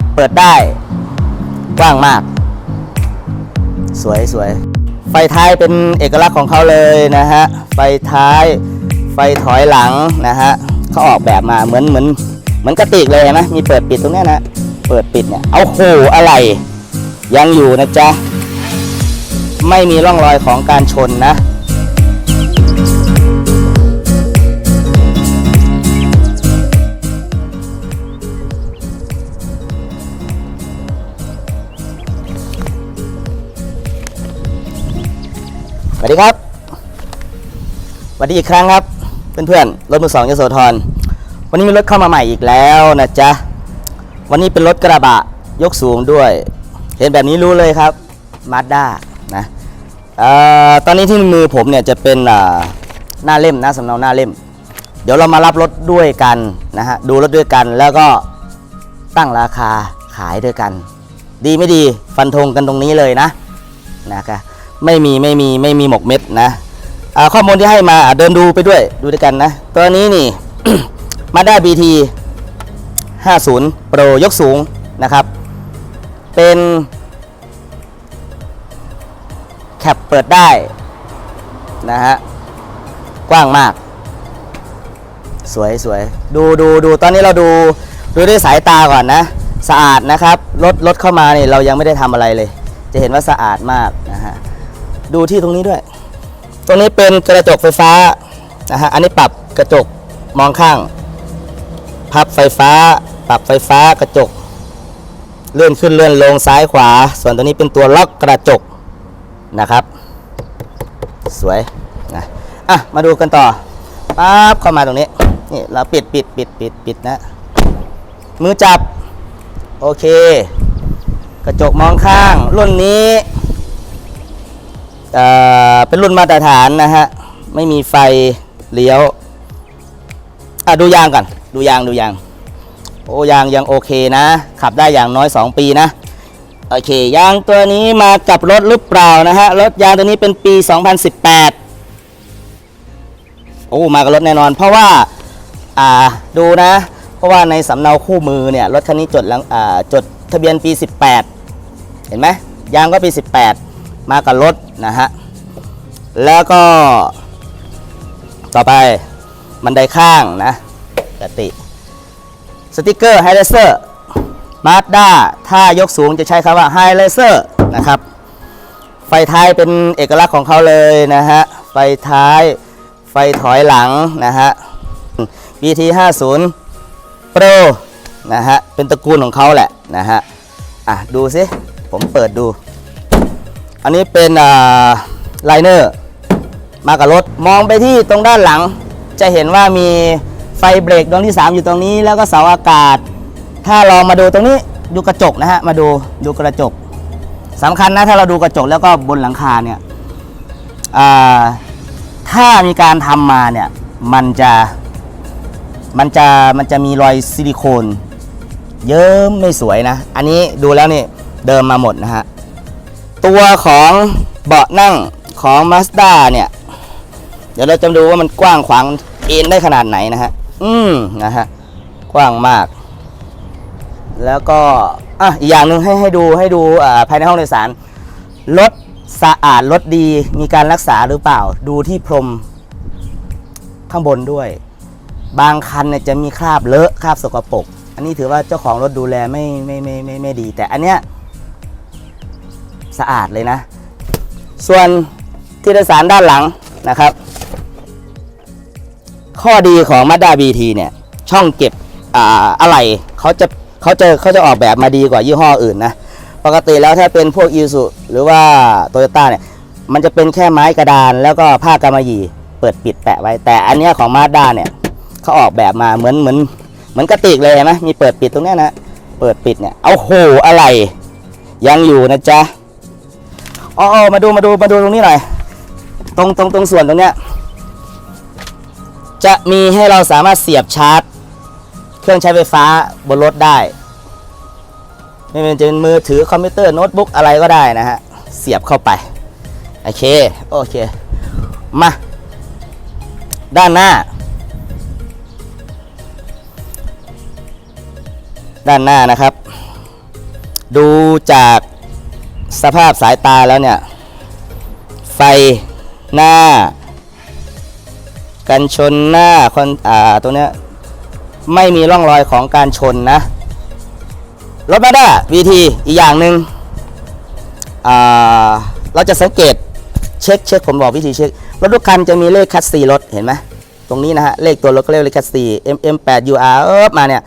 ปเปิดได้ กว้างมาก สวยสวยไฟท้ายเป็นเอกลักษณ์ของเขาเลยนะฮะ ไฟท้ายไฟถอยหลังนะฮะเขาออกแบบมาเหมือนเหมือนเหมือนกระติกเลยนไหมมีเปิดปิดตรงนี้นะ เปิดปิดเนี่ยเอาโหอะไร ยังอยู่นะจ๊ะ ไม่มีร่องรอยของการชนนะ วัสดีครับสวัสดีอีกครั้งครับ เพื่อนๆ รถมือสองยโสธรวันนี้มีรถเข้ามาใหม่อีกแล้วนะจ๊ะ วันนี้เป็นรถกระบะยกสูงด้วย เห็นแบบนี้รู้เลยครับมาด้านะเอ่อตอนนี้ที่มือผมเนี่ยจะเป็นหน้าเล่มนะสำเนาหน้าเล่ม เดี๋ยวเรามารับรถด้วยกันนะฮะดูรถด้วยกันแล้วก็ตั้งราคาขายด้วยกัน ดีไม่ดีฟันธงกันตรงนี้เลยนะนะครับ ไม่มีไม่มีไม่มีหมกเม็ดนะอ่าข้อมูลที่ให้มาเดินดูไปด้วยดูด้วยกันนะ ตัวนี้นี่ มาด้า BT 50 Pro ยกสูงนะครับ เป็นแคปเปิดได้นะฮะกว้างมาก สวยสวยดูดูดูตอนนี้เราดูดูด้วยสายตาก่อนนะ สะอาดนะครับรถรถเข้ามาเนี่ยเรายังไม่ได้ทำอะไรเลย จะเห็นว่าสะอาดมากนะฮะ ดูที่ตรงนี้ด้วย ตรงนี้เป็นกระจกไฟฟ้านะฮะอันนี้ปรับกระจกมองข้าง พับไฟฟ้า ปรับไฟฟ้ากระจก เลื่อนขึ้นเลื่อนลงซ้ายขวา ส่วนตัวนี้เป็นตัวล็อกกระจกนะครับ สวยนะอะมาดูกันต่อปั๊บเข้ามาตรงนี้นี่เราปิดปิดปิดปิดปิดนะ มือจับ โอเค กระจกมองข้างรุ่นนี้ เป็นรุ่นมาตรฐานนะฮะ ไม่มีไฟเลี้ยว อะดูยางก่อน ดูยางดูยาง โอ้ยางยังโอเคนะ ขับได้อย่างน้อย 2 ปีนะ โอเค ยางตัวนี้มากับรถหรือเปล่านะฮะ รถยางตัวนี้เป็นปี 2018 โอ้ มากับรถแน่นอน เพราะว่า อ่า ดูนะ เพราะว่าในสำเนาคู่มือเนี่ย รถคันนี้จดลังอ่า จดทะเบียนปี 18 เห็นไหมยางก็ปี 18 มากับรถนะฮะ แล้วก็ ต่อไปบันไดข้างนะกติ สติกเกอร์ไฮไลเซอร์มาสด้าถ้ายกสูงจะใช้คำว่าไฮไลเซอร์นะครับ ไฟท้ายเป็นเอกลักษณ์ของเขาเลยนะฮะ ไฟท้ายไฟถอยหลังนะฮะ BT 50 Pro นะฮะ เป็นตระกูลของเขาแหละนะฮะ อะ ดูสิ ผมเปิดดู อันนี้เป็นอ่าไลเนอร์มากับรถ มองไปที่ตรงด้านหลัง จะเห็นว่ามีไฟเบรกดวงที่ 3 อยู่ตรงนี้ แล้วก็เสาอากาศ ถ้าลองมาดูตรงนี้ดูกระจกนะฮะ มาดูดูกระจกสำคัญนะ ถ้าเราดูกระจกแล้วก็บนหลังคาเนี่ยถ้ามีการทำมาเนี่ย มันจะมันจะมันจะมีรอยซิลิโคน เยิ้มไม่สวยนะ อันนี้ดูแล้วนี่เดิมมาหมดนะฮะ ตัวของเบาะนั่งของ Mazda เนี่ย เดี๋ยวเราจะดูว่ามันกว้างขวางเอ็นได้ขนาดไหนนะฮะ อืมนะฮะ กว้างมาก แล้วก็ อะ อีกอย่างหนึ่งให้ให้ดูให้ดูอ่าภายในห้องโดยสาร รถสะอาด รถดี มีการรักษาหรือเปล่า ดูที่พรมข้างบนด้วย บางคันเนี่ยจะมีคราบเลอะ คราบสกปรก อันนี้ถือว่าเจ้าของรถดูแลไม่ไม่ไม่ไม่ไม่ดี แต่อันเนี้ย สะอาดเลยนะ ส่วนที่โดยสารด้านหลังนะครับ ข้อดีของ Mazda BT เนี่ย ช่องเก็บอ่าอะไรเขาจะเขาจะเขาจะออกแบบมาดีกว่ายี่ห้ออื่นนะ ปกติแล้วถ้าเป็นพวก i s u หรือว่า Toyota เนี่ย มันจะเป็นแค่ไม้กระดาน แล้วก็ผ้ากำมะหยี่เปิดปิดแปะไว้ แต่อันนี้ของ Mazda เนี่ยเขาออกแบบมาเหมือนเหมือนเหมือนกระติกเลยเห็นไหมมีเปิดปิดตรงนี้นะ เปิดปิดเนี่ย เอาโหอะไรยังอยู่นะจ๊ะ อ๋อมาดูมาดูมาดูตรงนี้หน่อย ตรงตรงตรงส่วนตรงเนี้ย จะมีให้เราสามารถเสียบชาร์จ เครื่องใช้ไฟฟ้าบนรถได้ ไม่ว่าจะเป็นมือถือคอมพิวเตอร์โน้ตบุ๊กอะไรก็ได้นะฮะ เสียบเข้าไป โอเค โอเค มา ด้านหน้า ด้านหน้านะครับ ดูจาก สภาพสายตาแล้วเนี่ย ไฟหน้า กันชนหน้าคอนอ่าตัวเนี้ยไม่มีร่องรอยของการชนนะรถมาด้า VT อีกอย่างหนึ่งอ่าเราจะสังเกตเช็คเช็คผมบอกวิธีเช็ครถทุกคันจะมีเลขคัสซีรถเห็นไหมตรงนี้นะฮะ เลขตัวรถก็เรียกเลขคัสซี MM8 UR เอิบมาเนี่ย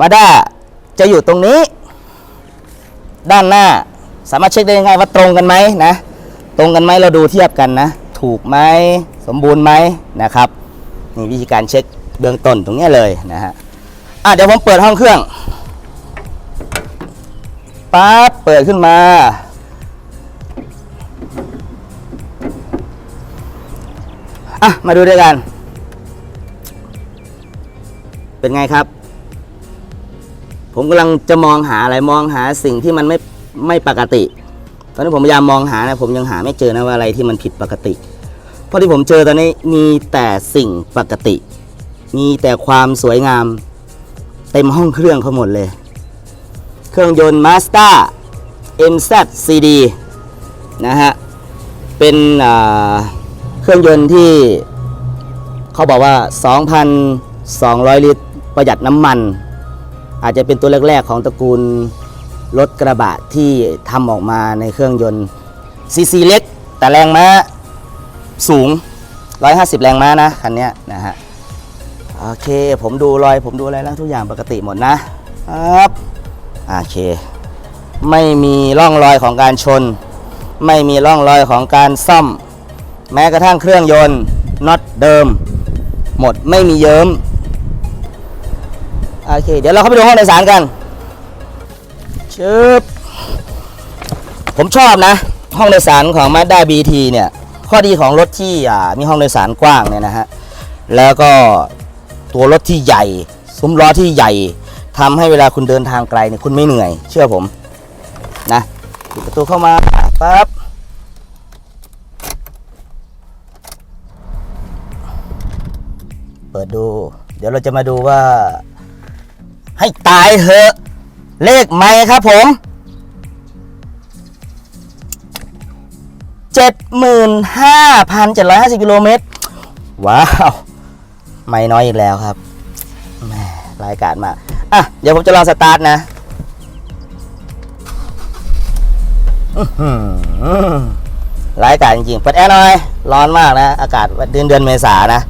มาด้าจะอยู่ตรงนี้ ด้านหน้าสามารถเช็คได้ง่ายว่าตรงกันไหมนะ ตรงกันไหมเราดูเทียบกันนะ ถูกไหมสมบูรณ์ไหมนะครับนี่วิธีการเช็คเบื้องต้นตรงนี้เลยนะฮะอะเดี๋ยวผมเปิดห้องเครื่องปั๊บเปิดขึ้นมาอะมาดูด้วยกัน เป็นไงครับ ผมกำลังจะมองหาอะไรมองหาสิ่งที่มันไม่ไม่ปกติ ตอนนี้ผมพยายามมองหานะผมยังหาไม่เจอนะว่าอะไรที่มันผิดปกติ เพราะที่ผมเจอตอนนี้มีแต่สิ่งปกติ มีแต่ความสวยงาม เต็มห้องเครื่องเขาหมดเลย เครื่องยนต์ Mazda MZ CD นะฮะ เป็นเครื่องยนต์ที่เขาบอกว่า 2,200 ลิตรประหยัดน้ำมัน อาจจะเป็นตัวแรก ๆ ของตระกูลรถกระบะที่ทำออกมาในเครื่องยนต์ซีซีเล็ก แต่แรงม้าสูง 150 แรงม้านะคันนี้นะฮะโอเค ผมดูรอย ผมดูอะไรแล้วทุกอย่างปกติหมดนะครับโอเค ไม่มีร่องรอยของการชน ไม่มีร่องรอยของการซ่อม แม้กระทั่งเครื่องยนต์น็อตเดิม หมดไม่มีเยิ้ม โอเค เดี๋ยวเราเข้าไปดูห้องโดยสารกันชึบผมชอบนะ ห้องโดยสารของ Mazda BT เนี่ย ข้อดีของรถที่มีห้องโดยสารกว้างเนี่ยนะฮะ แล้วก็ตัวรถที่ใหญ่ ซุ้มล้อที่ใหญ่ทำให้เวลาคุณเดินทางไกลเนี่ยคุณไม่เหนื่อย เชื่อผมนะปิดประตูเข้ามาปั๊บเปิดดู เดี๋ยวเราจะมาดูว่า ให้ตายเหอะ เลขไม่ครับผม75,750กิโลเมตร ว้าว ไม่น้อยอีกแล้วครับแหม่รายการมากอะ เดี๋ยวผมจะลองสตาร์ทนะรายการจริงๆเปิดแอร์หน่อย ร้อนมากนะ อากาศเดือนเดือนเมษานะ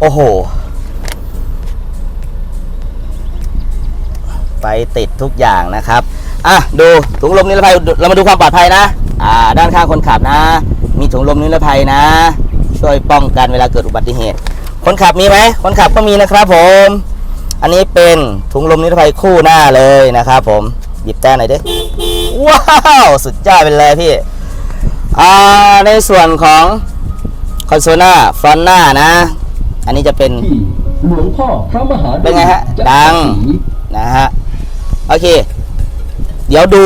โอ้โห ไฟติดทุกอย่างนะครับอะดูถุงลมนิรภัยเรามาดูความปลอดภัยนะอ่าด้านข้างคนขับนะ มีถุงลมนิรภัยนะ ช่วยป้องกันเวลาเกิดอุบัติเหตุ คนขับมีไหมคนขับก็มีนะครับผม อันนี้เป็นถุงลมนิรภัยคู่หน้าเลยนะครับผมหยิบแต้มหน่อยดิว้าวสุดยอดไปเลยพี่อ่าในส่วนของคอนโซลหน้าฟรอนต์หน้านะ อันนี้จะเป็นที่หลวงพ่อพระมหาเป็นไงฮะจักรดังศรีนะฮะ โอเค เดี๋ยวดู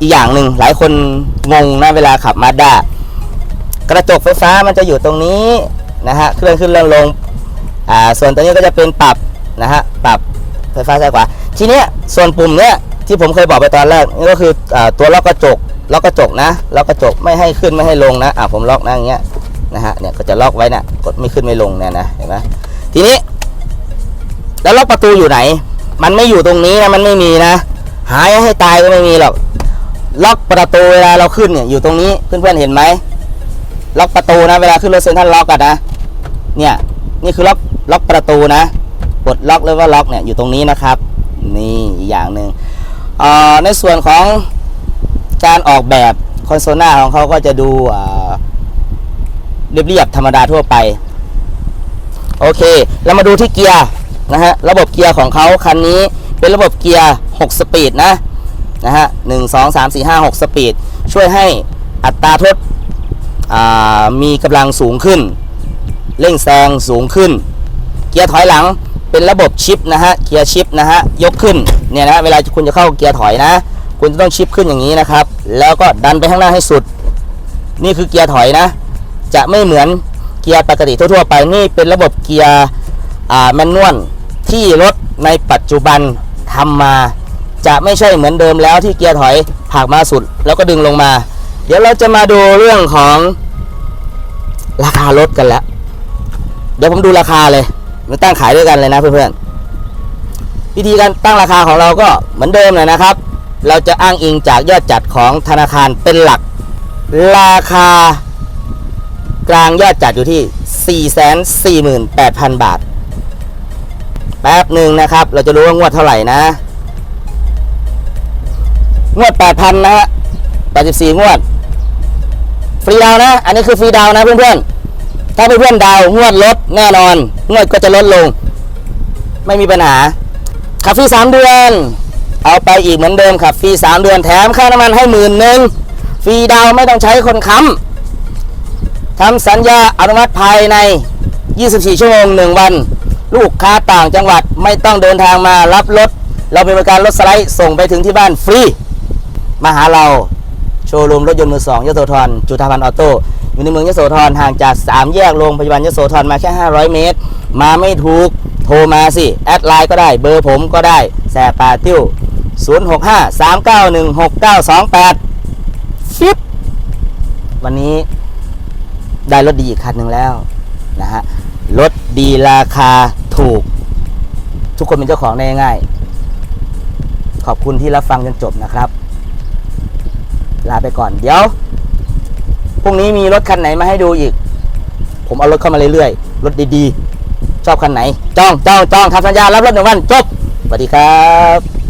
อีกอย่างหนึ่งหลายคนงงนะเวลาขับมาด้ากระจกไฟฟ้ามันจะอยู่ตรงนี้นะฮะเคลื่อนขึ้นเลื่อนลงอ่าส่วนตัวนี้ก็จะเป็นปรับนะฮะปรับไฟฟ้าซ้ายขวาทีเนี้ยส่วนปุ่มเนี้ยที่ผมเคยบอกไปตอนแรกนี่ก็คืออาตัวล็อกกระจกล็อกกระจกนะล็อกกระจกไม่ให้ขึ้นไม่ให้ลงนะอ่าผมล็อกนะอย่างเงี้ยนะฮะเนี่ยก็จะล็อกไว้นะกดไม่ขึ้นไม่ลงเนี่ยนะเห็นไหมทีนี้ แล้วล็อกประตูอยู่ไหน มันไม่อยู่ตรงนี้นะมันไม่มีนะ หายให้ตายก็ไม่มีหรอก ล็อกประตูเวลาเราขึ้นเนี่ยอยู่ตรงนี้เพื่อนๆเห็นไหม ล็อกประตูนะ เวลาขึ้นรถเซ็นทรัลล็อกกันนะ เนี่ยนี่คือล็อกล็อกประตูนะกดล็อกหรือว่าล็อกเนี่ยอยู่ตรงนี้นะครับ นี่อีกอย่างหนึ่งในส่วนของการออกแบบคอนโซลหน้าของเขาก็จะดูเรียบๆธรรมดาทั่วไป โอเค เรามาดูที่เกียร์ นะฮะระบบเกียร์ของเขาคันนี้เป็นระบบเกียร์ 6 สปีดนะนะฮะหนึ่งสองสามสี่ห้าหกสปีด ช่วยให้อัตราทดมีกำลังสูงขึ้น เร่งแซงสูงขึ้น เกียร์ถอยหลังเป็นระบบชิปนะฮะเกียร์ชิปนะฮะยกขึ้นเนี่ยนะเวลาคุณจะเข้าเกียร์ถอยนะ คุณจะต้องชิปขึ้นอย่างนี้นะครับ แล้วก็ดันไปข้างหน้าให้สุด นี่คือเกียร์ถอยนะ จะไม่เหมือนเกียร์ปกติทั่วๆไปนี่เป็นระบบเกียร์ แมนนวลที่รถในปัจจุบันทำมาจะไม่ใช่เหมือนเดิมแล้วที่เกียร์ถอยผักมาสุด แล้วก็ดึงลงมา เดี๋ยวเราจะมาดูเรื่องของราคารถกันแล้ว เดี๋ยวผมดูราคาเลยมาตั้งขายด้วยกันเลยนะเพื่อนๆวิธีการตั้งราคาของเราก็เหมือนเดิมเลยนะครับ เราจะอ้างอิงจากยอดจัดของธนาคารเป็นหลัก ราคากลางยอดจัดอยู่ที่ 448,000 บาท แป๊บหนึ่งนะครับ เราจะรู้ว่างวดเท่าไหร่นะ งวด8,000นนะฮะ84งวด ฟรีดาวนะ อันนี้คือฟรีดาวน์นะเพื่อนๆ ถ้าเพื่อนๆดาวงวดลดแน่นอน งวดก็จะลดลง ไม่มีปัญหาขับฟรี3เดือน เอาไปอีกเหมือนเดิมขับฟรี3เดือนแถมค่าน้ำมันให้หมื่นหนึ่งฟรีดาวไม่ต้องใช้คนค้ำทำสัญญาอนุมัติภายใน 24 ชั่วโมง 1 วัน ลูกค้าต่างจังหวัดไม่ต้องเดินทางมารับรถ เรามีบริการรถสไลด์ส่งไปถึงที่บ้านฟรี มาหาเราโชว์รูมรถยนต์มือสองยโสธรจุฑาพันธ์ออโต้อยู่ในเมืองยโสธรห่างจาก 3 แยกโรงพยาบาลยโสธรมาแค่ 500 เมตร มาไม่ถูกโทรมาสิ แอดไลน์ก็ได้เบอร์ผมก็ได้แสบปาติ้ว 065 391 6928ฟิปวันนี้ได้รถดีอีกคันหนึ่งแล้วนะฮะรถดีราคา ถูก ทุกคนเป็นเจ้าของได้ง่าย ขอบคุณที่รับฟังจนจบนะครับ ลาไปก่อนเดี๋ยวพรุ่งนี้มีรถคันไหนมาให้ดูอีก ผมเอารถเข้ามาเรื่อยๆ รถดีๆ ชอบคันไหน จ้องจ้องจ้องทำสัญญารับรถหนึ่งวัน จบสวัสดีครับ